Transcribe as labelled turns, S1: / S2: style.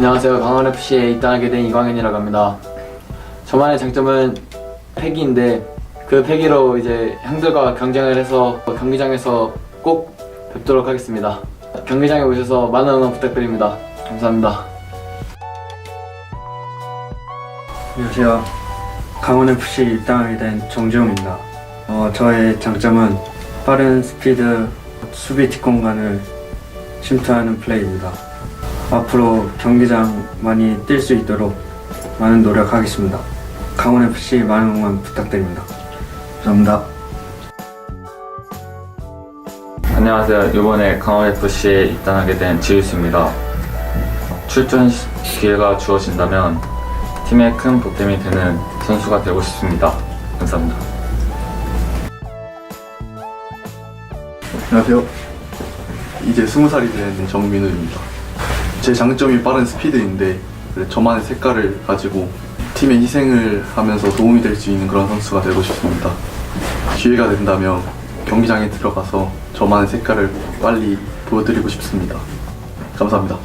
S1: 안녕하세요. 강원FC에 입단하게 된 이광현이라고 합니다. 저만의 장점은 패기인데 그 패기로 이제 형들과 경쟁을 해서 경기장에서 꼭 뵙도록 하겠습니다. 경기장에 오셔서 많은 응원 부탁드립니다. 감사합니다.
S2: 안녕하세요. 강원FC 입당하게 된 정지용입니다. 어, 저의 장점은 빠른 스피드, 수비 뒷공간을 침투하는 플레이입니다. 앞으로 경기장 많이 뛸 수 있도록 많은 노력하겠습니다. 강원FC 많은 응원 부탁드립니다. 감사합니다.
S3: 안녕하세요. 이번에 강원FC에 입단하게 된 지우스입니다. 출전 시- 기회가 주어진다면 팀에 큰 보탬이 되는 선수가 되고 싶습니다. 감사합니다.
S4: 안녕하세요. 이제 20살이 된 정민우입니다. 제 장점이 빠른 스피드인데 저만의 색깔을 가지고 팀의 희생을 하면서 도움이 될 수 있는 그런 선수가 되고 싶습니다. 기회가 된다면 경기장에 들어가서 저만의 색깔을 빨리 보여드리고 싶습니다. 감사합니다.